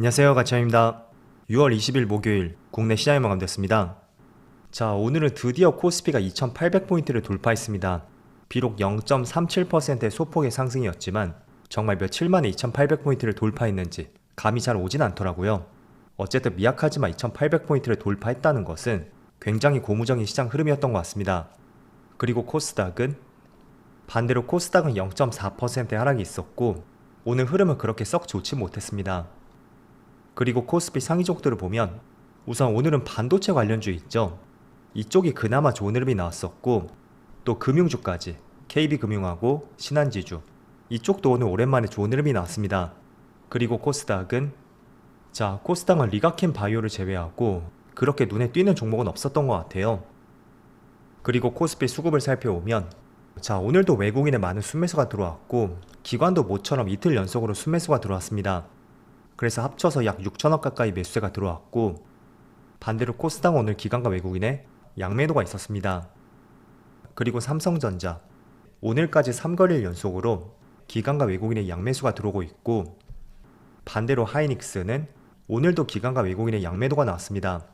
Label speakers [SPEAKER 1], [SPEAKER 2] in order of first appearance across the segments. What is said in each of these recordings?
[SPEAKER 1] 안녕하세요 가치입니다 6월 20일 목요일 국내 시장이 마감됐습니다. 자 오늘은 드디어 코스피가 2800포인트를 돌파했습니다. 비록 0.37%의 소폭의 상승이었지만 정말 며칠 만에 2800포인트를 돌파했는지 감이 잘 오진 않더라고요. 어쨌든 미약하지만 2800포인트를 돌파했다는 것은 굉장히 고무적인 시장 흐름이었던 것 같습니다. 그리고 코스닥은 반대로 코스닥은 0.4%의 하락이 있었고 오늘 흐름은 그렇게 썩 좋지 못했습니다. 그리고 코스피 상위족들을 보면 우선 오늘은 반도체 관련주 있죠. 이쪽이 그나마 좋은 흐름이 나왔었고 또 금융주까지 KB금융하고 신한지주 이쪽도 오늘 오랜만에 좋은 흐름이 나왔습니다. 그리고 코스닥은 자 코스닥은 리가켄 바이오를 제외하고 그렇게 눈에 띄는 종목은 없었던 것 같아요. 그리고 코스피 수급을 살펴보면 자 오늘도 외국인의 많은 순매수가 들어왔고 기관도 모처럼 이틀 연속으로 순매수가 들어왔습니다. 그래서 합쳐서 약 6천억 가까이 매수세가 들어왔고 반대로 코스닥 오늘 기관과 외국인의 양매도가 있었습니다. 그리고 삼성전자 오늘까지 3거래일 연속으로 기관과 외국인의 양매수가 들어오고 있고 반대로 하이닉스는 오늘도 기관과 외국인의 양매도가 나왔습니다.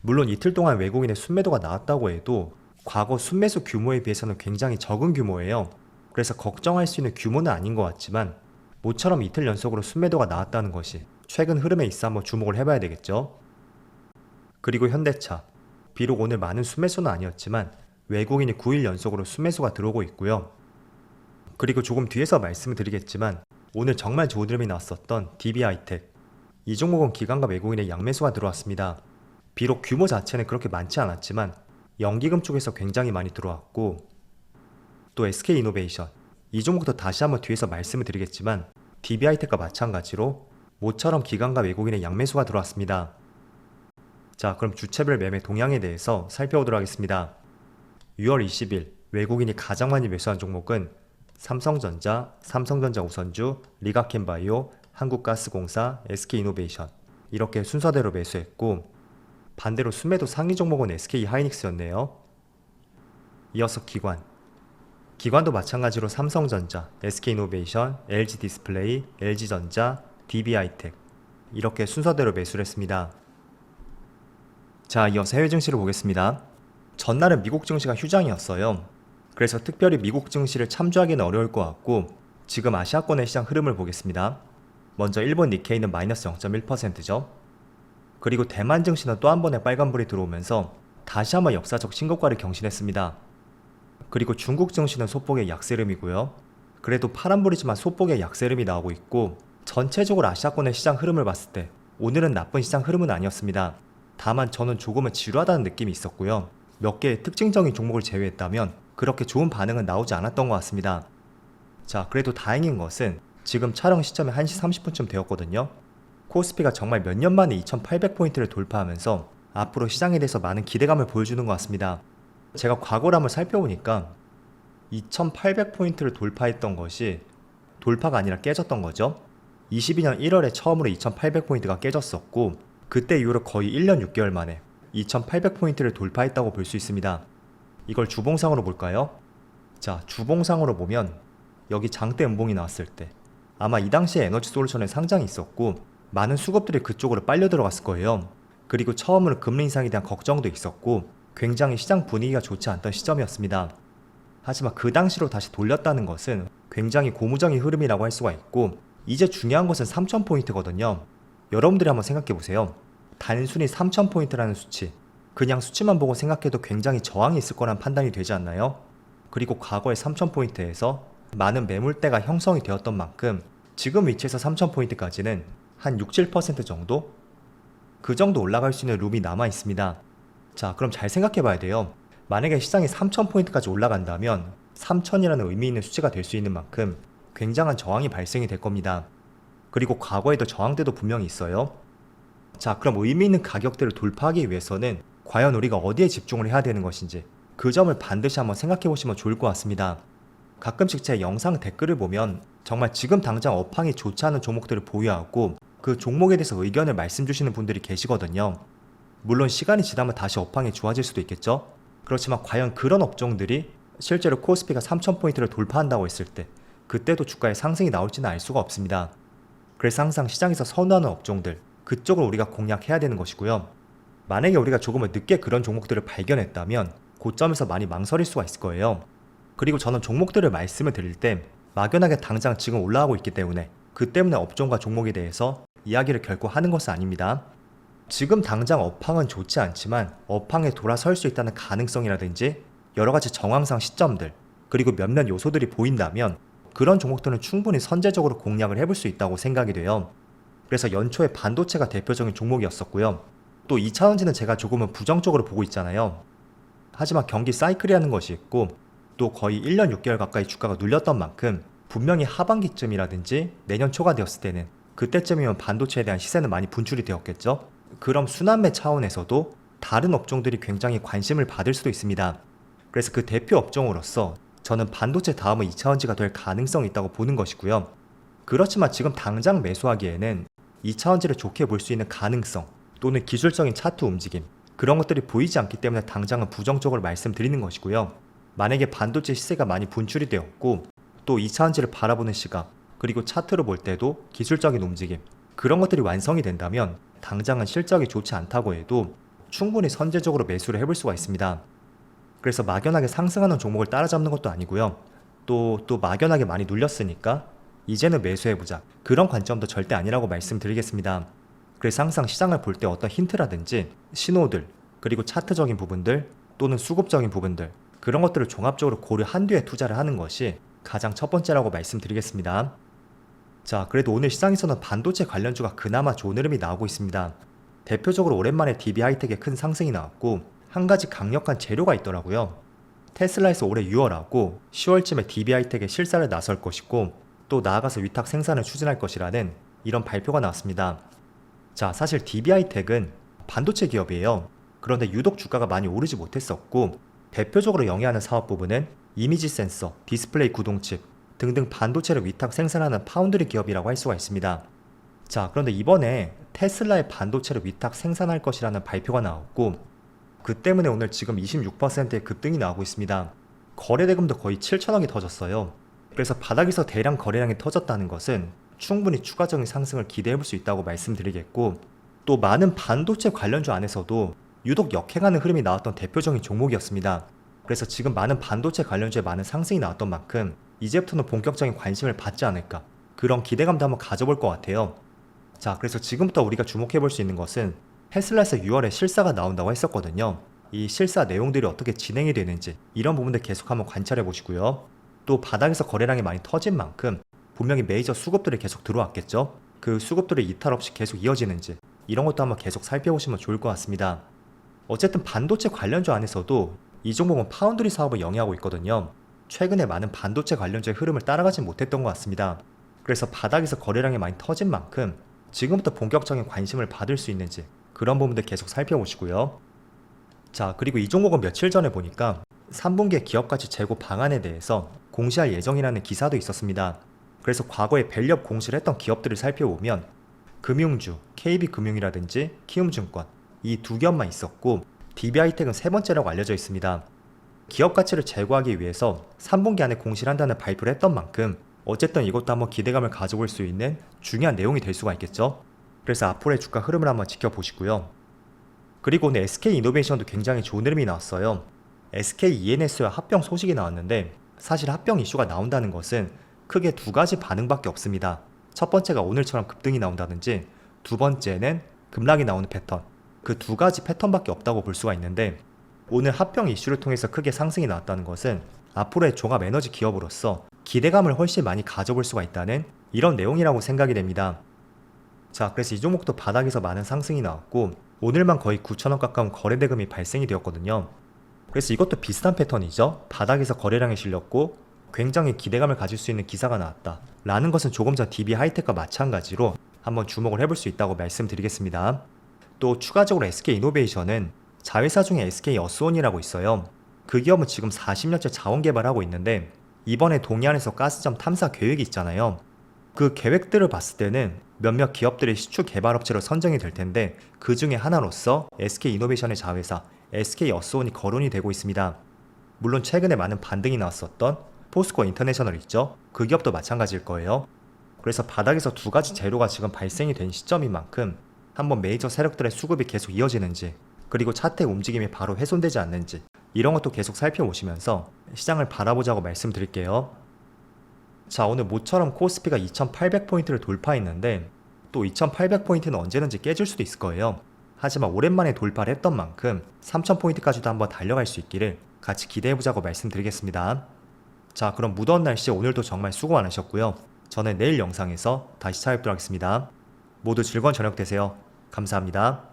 [SPEAKER 1] 물론 이틀 동안 외국인의 순매도가 나왔다고 해도 과거 순매수 규모에 비해서는 굉장히 적은 규모예요. 그래서 걱정할 수 있는 규모는 아닌 것 같지만 모처럼 이틀 연속으로 순매도가 나왔다는 것이 최근 흐름에 있어 한번 주목을 해봐야 되겠죠. 그리고 현대차. 비록 오늘 많은 순매수는 아니었지만 외국인이 9일 연속으로 순매수가 들어오고 있고요. 그리고 조금 뒤에서 말씀을 드리겠지만 오늘 정말 좋은 흐름이 나왔었던 DB하이텍. 이 종목은 기관과 외국인의 양매수가 들어왔습니다. 비록 규모 자체는 그렇게 많지 않았지만 연기금 쪽에서 굉장히 많이 들어왔고 또 SK이노베이션. 이 종목도 다시 한번 뒤에서 말씀을 드리겠지만 DB하이텍과 마찬가지로 모처럼 기관과 외국인의 양매수가 들어왔습니다. 자, 그럼 주체별 매매 동향에 대해서 살펴보도록 하겠습니다. 6월 20일 외국인이 가장 많이 매수한 종목은 삼성전자, 삼성전자 우선주, 리가켄바이오, 한국가스공사, SK이노베이션 이렇게 순서대로 매수했고 반대로 순매도 상위 종목은 SK하이닉스였네요. 이어서 기관 기관도 마찬가지로 삼성전자, SK이노베이션, LG디스플레이, LG전자, DB하이텍 이렇게 순서대로 매수를 했습니다. 자, 이어서 해외 증시를 보겠습니다. 전날은 미국 증시가 휴장이었어요. 그래서 특별히 미국 증시를 참조하기는 어려울 것 같고 지금 아시아권의 시장 흐름을 보겠습니다. 먼저 일본 니케이는 마이너스 0.1%죠. 그리고 대만 증시는 또 한 번의 빨간불이 들어오면서 다시 한번 역사적 신고가를 경신했습니다. 그리고 중국 증시는 소폭의 약세름이고요. 그래도 파란불이지만 소폭의 약세름이 나오고 있고 전체적으로 아시아권의 시장 흐름을 봤을 때 오늘은 나쁜 시장 흐름은 아니었습니다. 다만 저는 조금은 지루하다는 느낌이 있었고요. 몇 개의 특징적인 종목을 제외했다면 그렇게 좋은 반응은 나오지 않았던 것 같습니다. 자, 그래도 다행인 것은 지금 촬영 시점이 1시 30분쯤 되었거든요. 코스피가 정말 몇 년 만에 2800포인트를 돌파하면서 앞으로 시장에 대해서 많은 기대감을 보여주는 것 같습니다. 제가 과거를 한번 살펴보니까 2800포인트를 돌파했던 것이 돌파가 아니라 깨졌던 거죠. 22년 1월에 처음으로 2800포인트가 깨졌었고 그때 이후로 거의 1년 6개월 만에 2800포인트를 돌파했다고 볼 수 있습니다. 이걸 주봉상으로 볼까요? 자, 주봉상으로 보면 여기 장대 음봉이 나왔을 때 아마 이 당시에 에너지 솔루션에 상장이 있었고 많은 수급들이 그쪽으로 빨려 들어갔을 거예요. 그리고 처음으로 금리 인상에 대한 걱정도 있었고 굉장히 시장 분위기가 좋지 않던 시점이었습니다. 하지만 그 당시로 다시 돌렸다는 것은 굉장히 고무적인 흐름이라고 할 수가 있고 이제 중요한 것은 3000포인트거든요. 여러분들이 한번 생각해 보세요. 단순히 3000포인트라는 수치, 그냥 수치만 보고 생각해도 굉장히 저항이 있을 거란 판단이 되지 않나요? 그리고 과거의 3000포인트에서 많은 매물대가 형성이 되었던 만큼 지금 위치에서 3000포인트까지는 한 6, 7% 정도? 그 정도 올라갈 수 있는 룸이 남아 있습니다. 자, 그럼 잘 생각해 봐야 돼요. 만약에 시장이 3000포인트까지 올라간다면 3000이라는 의미 있는 수치가 될 수 있는 만큼 굉장한 저항이 발생이 될 겁니다. 그리고 과거에도 저항대도 분명히 있어요. 자, 그럼 의미 있는 가격대를 돌파하기 위해서는 과연 우리가 어디에 집중을 해야 되는 것인지 그 점을 반드시 한번 생각해 보시면 좋을 것 같습니다. 가끔씩 제 영상 댓글을 보면 정말 지금 당장 업황이 좋지 않은 종목들을 보유하고 그 종목에 대해서 의견을 말씀 주시는 분들이 계시거든요. 물론 시간이 지나면 다시 업황이 좋아질 수도 있겠죠. 그렇지만 과연 그런 업종들이 실제로 코스피가 3000포인트를 돌파한다고 했을 때 그때도 주가의 상승이 나올지는 알 수가 없습니다. 그래서 항상 시장에서 선호하는 업종들 그쪽을 우리가 공략해야 되는 것이고요. 만약에 우리가 조금은 늦게 그런 종목들을 발견했다면 고점에서 많이 망설일 수가 있을 거예요. 그리고 저는 종목들을 말씀을 드릴 때 막연하게 당장 지금 올라가고 있기 때문에 그 때문에 업종과 종목에 대해서 이야기를 결코 하는 것은 아닙니다. 지금 당장 업황은 좋지 않지만 업황에 돌아설 수 있다는 가능성이라든지 여러 가지 정황상 시점들 그리고 몇몇 요소들이 보인다면 그런 종목들은 충분히 선제적으로 공략을 해볼 수 있다고 생각이 돼요. 그래서 연초에 반도체가 대표적인 종목이었었고요. 또 2차전지는 제가 조금은 부정적으로 보고 있잖아요. 하지만 경기 사이클이라는 것이 있고 또 거의 1년 6개월 가까이 주가가 눌렸던 만큼 분명히 하반기쯤이라든지 내년 초가 되었을 때는 그때쯤이면 반도체에 대한 시세는 많이 분출이 되었겠죠. 그럼 순환매 차원에서도 다른 업종들이 굉장히 관심을 받을 수도 있습니다. 그래서 그 대표 업종으로서 저는 반도체 다음은 2차원지가 될 가능성이 있다고 보는 것이고요. 그렇지만 지금 당장 매수하기에는 2차원지를 좋게 볼 수 있는 가능성 또는 기술적인 차트 움직임 그런 것들이 보이지 않기 때문에 당장은 부정적으로 말씀드리는 것이고요. 만약에 반도체 시세가 많이 분출이 되었고 또 2차원지를 바라보는 시각 그리고 차트로 볼 때도 기술적인 움직임 그런 것들이 완성이 된다면 당장은 실적이 좋지 않다고 해도 충분히 선제적으로 매수를 해볼 수가 있습니다. 그래서 막연하게 상승하는 종목을 따라잡는 것도 아니고요. 또, 또 막연하게 많이 눌렸으니까 이제는 매수해보자. 그런 관점도 절대 아니라고 말씀드리겠습니다. 그래서 항상 시장을 볼 때 어떤 힌트라든지 신호들, 그리고 차트적인 부분들 또는 수급적인 부분들, 그런 것들을 종합적으로 고려한 뒤에 투자를 하는 것이 가장 첫 번째라고 말씀드리겠습니다. 자, 그래도 오늘 시장에서는 반도체 관련주가 그나마 좋은 흐름이 나오고 있습니다. 대표적으로 오랜만에 DB 하이텍의 큰 상승이 나왔고 한 가지 강력한 재료가 있더라고요. 테슬라에서 올해 6월하고 10월쯤에 DB 하이텍에 실사를 나설 것이고 또 나아가서 위탁 생산을 추진할 것이라는 이런 발표가 나왔습니다. 자, 사실 DB 하이텍은 반도체 기업이에요. 그런데 유독 주가가 많이 오르지 못했었고 대표적으로 영위하는 사업 부분은 이미지 센서, 디스플레이 구동칩 등등 반도체를 위탁 생산하는 파운드리 기업이라고 할 수가 있습니다. 자, 그런데 이번에 테슬라의 반도체를 위탁 생산할 것이라는 발표가 나왔고 그 때문에 오늘 지금 26%의 급등이 나오고 있습니다. 거래 대금도 거의 7천억이 터졌어요. 그래서 바닥에서 대량 거래량이 터졌다는 것은 충분히 추가적인 상승을 기대해 볼 수 있다고 말씀드리겠고 또 많은 반도체 관련주 안에서도 유독 역행하는 흐름이 나왔던 대표적인 종목이었습니다. 그래서 지금 많은 반도체 관련주에 많은 상승이 나왔던 만큼 이제부터는 본격적인 관심을 받지 않을까 그런 기대감도 한번 가져볼 것 같아요. 자, 그래서 지금부터 우리가 주목해 볼 수 있는 것은 테슬라에서 6월에 실사가 나온다고 했었거든요. 이 실사 내용들이 어떻게 진행이 되는지 이런 부분들 계속 한번 관찰해 보시고요. 또 바닥에서 거래량이 많이 터진 만큼 분명히 메이저 수급들이 계속 들어왔겠죠. 그 수급들이 이탈 없이 계속 이어지는지 이런 것도 한번 계속 살펴보시면 좋을 것 같습니다. 어쨌든 반도체 관련주 안에서도 이 종목은 파운드리 사업을 영위하고 있거든요. 최근에 많은 반도체 관련주의 흐름을 따라가지 못했던 것 같습니다. 그래서 바닥에서 거래량이 많이 터진 만큼 지금부터 본격적인 관심을 받을 수 있는지 그런 부분들 계속 살펴보시고요. 자, 그리고 이 종목은 며칠 전에 보니까 3분기에 기업 가치 재고 방안에 대해서 공시할 예정이라는 기사도 있었습니다. 그래서 과거에 밸류업 공시를 했던 기업들을 살펴보면 금융주, KB금융이라든지 키움증권 이 두 기업만 있었고 DB하이텍은 세 번째라고 알려져 있습니다. 기업 가치를 제고하기 위해서 3분기 안에 공시를 한다는 발표를 했던 만큼 어쨌든 이것도 한번 기대감을 가져볼 수 있는 중요한 내용이 될 수가 있겠죠. 그래서 앞으로의 주가 흐름을 한번 지켜보시고요. 그리고 오늘 SK 이노베이션도 굉장히 좋은 흐름이 나왔어요. SK ENS와 합병 소식이 나왔는데 사실 합병 이슈가 나온다는 것은 크게 두 가지 반응밖에 없습니다. 첫 번째가 오늘처럼 급등이 나온다든지 두 번째는 급락이 나오는 패턴. 그 두 가지 패턴밖에 없다고 볼 수가 있는데 오늘 합병 이슈를 통해서 크게 상승이 나왔다는 것은 앞으로의 종합 에너지 기업으로서 기대감을 훨씬 많이 가져볼 수가 있다는 이런 내용이라고 생각이 됩니다. 자, 그래서 이 종목도 바닥에서 많은 상승이 나왔고 오늘만 거의 9천원 가까운 거래 대금이 발생이 되었거든요. 그래서 이것도 비슷한 패턴이죠. 바닥에서 거래량이 실렸고 굉장히 기대감을 가질 수 있는 기사가 나왔다. 라는 것은 조금 전 DB 하이텍과 마찬가지로 한번 주목을 해볼 수 있다고 말씀드리겠습니다. 또 추가적으로 SK 이노베이션은 자회사 중에 SK 어스온이라고 있어요. 그 기업은 지금 40년째 자원 개발하고 있는데 이번에 동해안에서 가스점 탐사 계획이 있잖아요. 그 계획들을 봤을 때는 몇몇 기업들이 시추 개발 업체로 선정이 될 텐데 그 중에 하나로서 SK 이노베이션의 자회사 SK 어스온이 거론이 되고 있습니다. 물론 최근에 많은 반등이 나왔었던 포스코 인터내셔널 있죠? 그 기업도 마찬가지일 거예요. 그래서 바닥에서 두 가지 재료가 지금 발생이 된 시점인 만큼 한번 메이저 세력들의 수급이 계속 이어지는지 그리고 차트의 움직임이 바로 훼손되지 않는지 이런 것도 계속 살펴보시면서 시장을 바라보자고 말씀드릴게요. 자, 오늘 모처럼 코스피가 2800포인트를 돌파했는데 또 2800포인트는 언제든지 깨질 수도 있을 거예요. 하지만 오랜만에 돌파를 했던 만큼 3000포인트까지도 한번 달려갈 수 있기를 같이 기대해보자고 말씀드리겠습니다. 자, 그럼 무더운 날씨 오늘도 정말 수고 많으셨고요. 저는 내일 영상에서 다시 찾아뵙도록 하겠습니다. 모두 즐거운 저녁 되세요. 감사합니다.